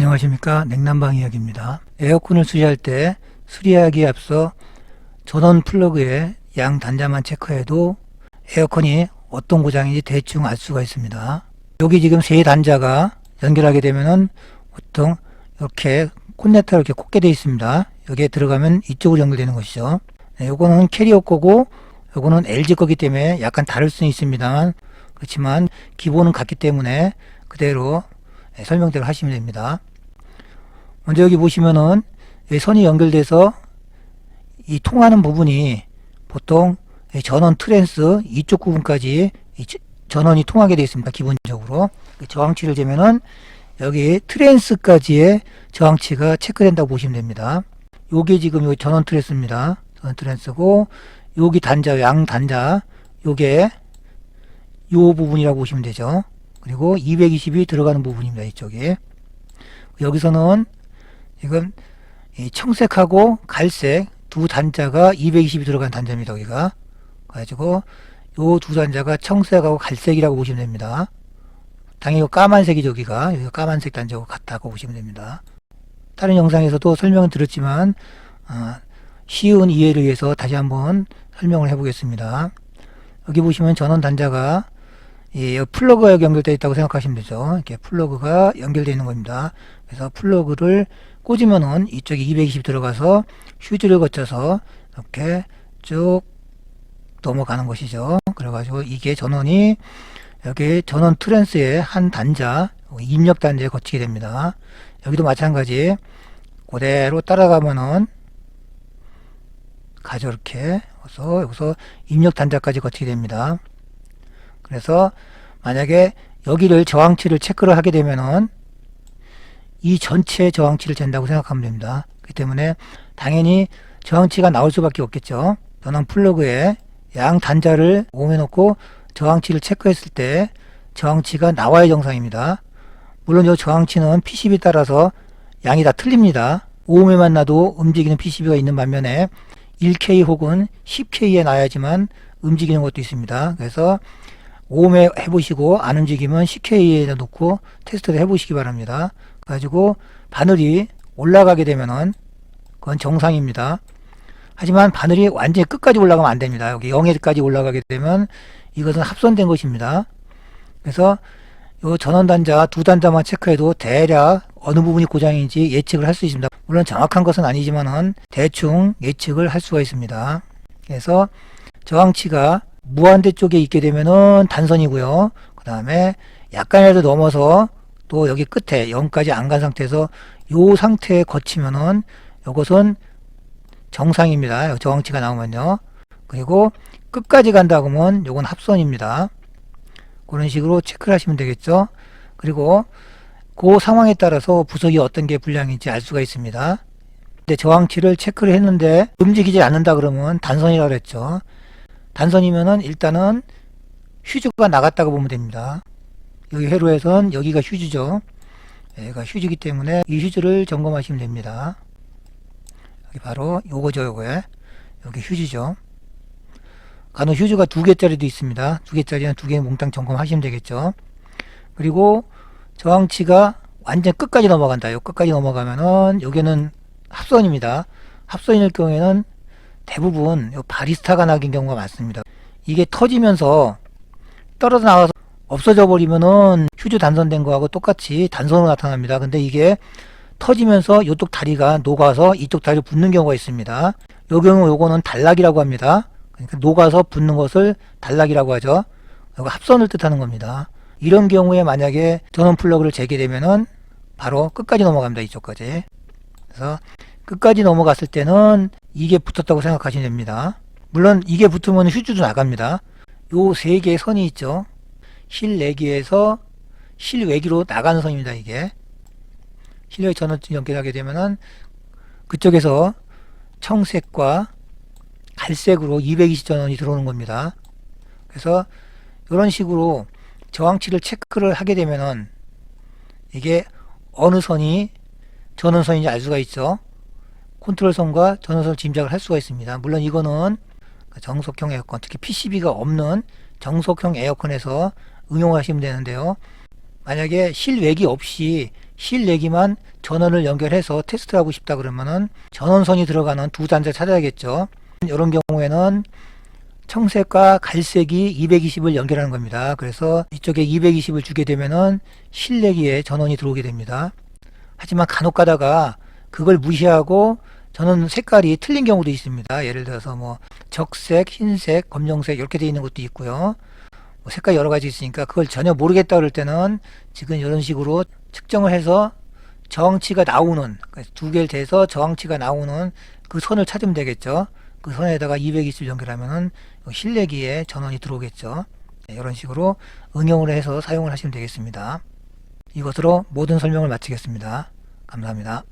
안녕하십니까 냉난방 이야기입니다. 에어컨을 수리할 때 수리하기에 앞서 전원 플러그의 양 단자만 체크해도 에어컨이 어떤 고장인지 대충 알 수가 있습니다. 여기 지금 세 단자가 연결하게 되면은 보통 이렇게 콘넥터 이렇게 꽂게 되어 있습니다. 여기에 들어가면 이쪽으로 연결되는 것이죠. 네, 요거는 캐리어 거고 요거는 LG 거기 때문에 약간 다를 수는 있습니다만 그렇지만 기본은 같기 때문에 그대로 네, 설명대로 하시면 됩니다. 먼저 여기 보시면은 이 선이 연결돼서 이 통하는 부분이 보통 이 전원 트랜스 이쪽 부분까지 전원이 통하게 되어 있습니다. 기본적으로 그 저항치를 재면은 여기 트랜스까지의 저항치가 체크된다고 보시면 됩니다. 요게 지금 요 전원 트랜스입니다. 전원 트랜스고 여기 단자 양 단자 요게 요 부분이라고 보시면 되죠. 그리고 220이 들어가는 부분입니다. 이쪽에 여기서는 지금 이 청색하고 갈색 두 단자가 220이 들어간 단자입니다. 여기가 가지고 요 두 단자가 청색하고 갈색이라고 보시면 됩니다. 당연히 요 까만색이 저기가 여기가 까만색 단자고 같다고 보시면 됩니다. 다른 영상에서도 설명을 드렸지만 어, 쉬운 이해를 위해서 다시 한번 설명을 해보겠습니다. 여기 보시면 전원 단자가 이 여기 플러그가 연결되어 있다고 생각하시면 되죠. 이렇게 플러그가 연결되어 있는 겁니다. 그래서 플러그를 꽂으면은 이쪽에 220 들어가서 휴지를 거쳐서 이렇게 쭉 넘어가는 것이죠. 그래가지고 이게 전원이 여기 전원 트랜스의 한 단자, 입력 단자에 거치게 됩니다. 여기도 마찬가지 그대로 따라가면은 가죠 이렇게 그래서 여기서 입력 단자까지 거치게 됩니다. 그래서 만약에 여기를 저항치를 체크를 하게 되면은 이 전체 저항치를 잰다고 생각하면 됩니다. 그렇기 때문에 당연히 저항치가 나올 수밖에 없겠죠. 전원 플러그에 양 단자를 오해 놓고 저항치를 체크했을 때 저항치가 나와야 정상입니다. 물론 이 저항치는 PCB 따라서 양이 다 틀립니다. 5ohm에만 나도 움직이는 PCB가 있는 반면에 1K 혹은 10K에 놔야지만 움직이는 것도 있습니다. 그래서 5ohm에 해보시고 안 움직이면 10K에 놓고 테스트를 해보시기 바랍니다. 가지고 바늘이 올라가게 되면은 그건 정상입니다. 하지만 바늘이 완전히 끝까지 올라가면 안 됩니다. 여기 0에까지 올라가게 되면 이것은 합선된 것입니다. 그래서 요 전원 단자 두 단자만 체크해도 대략 어느 부분이 고장인지 예측을 할 수 있습니다. 물론 정확한 것은 아니지만은 대충 예측을 할 수가 있습니다. 그래서 저항치가 무한대 쪽에 있게 되면은 단선이고요. 그 다음에 약간이라도 넘어서 또 여기 끝에 0까지 안 간 상태에서 요 상태에 거치면은 이것은 정상입니다. 저항치가 나오면요. 그리고 끝까지 간다 그러면 요건 합선입니다. 그런 식으로 체크를 하시면 되겠죠. 그리고 그 상황에 따라서 부속이 어떤 게 불량인지 알 수가 있습니다. 근데 저항치를 체크를 했는데 움직이지 않는다 그러면 단선이라고 그랬죠. 단선이면은 일단은 휴즈가 나갔다고 보면 됩니다. 여기 회로에선 여기가 휴즈죠. 여기가 휴즈이기 때문에 이 휴즈를 점검하시면 됩니다. 여기 바로 요거죠, 요거에. 여기 휴즈죠. 간혹 휴즈가 두 개짜리도 있습니다. 두 개짜리는 두 개 몽땅 점검하시면 되겠죠. 그리고 저항치가 완전 끝까지 넘어간다. 요 끝까지 넘어가면은 여기는 합선입니다. 합선일 경우에는 대부분 요 바리스타가 나긴 경우가 많습니다. 이게 터지면서 떨어져 나와서 없어져 버리면은 휴즈 단선된 거하고 똑같이 단선으로 나타납니다. 근데 이게 터지면서 이쪽 다리가 녹아서 이쪽 다리를 붙는 경우가 있습니다. 요 경우 요거는 단락이라고 합니다. 그러니까 녹아서 붙는 것을 단락이라고 하죠. 이거 합선을 뜻하는 겁니다. 이런 경우에 만약에 전원 플러그를 재게 되면은 바로 끝까지 넘어갑니다. 이쪽까지. 그래서 끝까지 넘어갔을 때는 이게 붙었다고 생각하시면 됩니다. 물론 이게 붙으면 휴즈도 나갑니다. 요 세 개의 선이 있죠. 실내기에서 실외기로 나가는 선입니다. 이게. 실외 전원 연결하게 되면은 그쪽에서 청색과 갈색으로 220 전원이 들어오는 겁니다. 그래서 이런 식으로 저항치를 체크를 하게 되면은 이게 어느 선이 전원선인지 알 수가 있죠. 컨트롤선과 전원선을 짐작을 할 수가 있습니다. 물론 이거는 정속형 에어컨, 특히 PCB가 없는 정속형 에어컨에서 응용하시면 되는데요. 만약에 실외기 없이 실내기만 전원을 연결해서 테스트를 하고 싶다 그러면은 전원선이 들어가는 두 단자 찾아야겠죠. 이런 경우에는 청색과 갈색이 220을 연결하는 겁니다. 그래서 이쪽에 220을 주게 되면은 실내기에 전원이 들어오게 됩니다. 하지만 간혹 가다가 그걸 무시하고 전원 색깔이 틀린 경우도 있습니다. 예를 들어서 뭐 적색, 흰색, 검정색 이렇게 되어 있는 것도 있고요. 뭐 색깔 여러 가지 있으니까 그걸 전혀 모르겠다 그럴 때는 지금 이런 식으로 측정을 해서 저항치가 나오는 그래서 두 개를 대서 저항치가 나오는 그 선을 찾으면 되겠죠. 그 선에다가 220 연결하면은 실내기에 전원이 들어오겠죠. 네, 이런 식으로 응용을 해서 사용을 하시면 되겠습니다. 이것으로 모든 설명을 마치겠습니다. 감사합니다.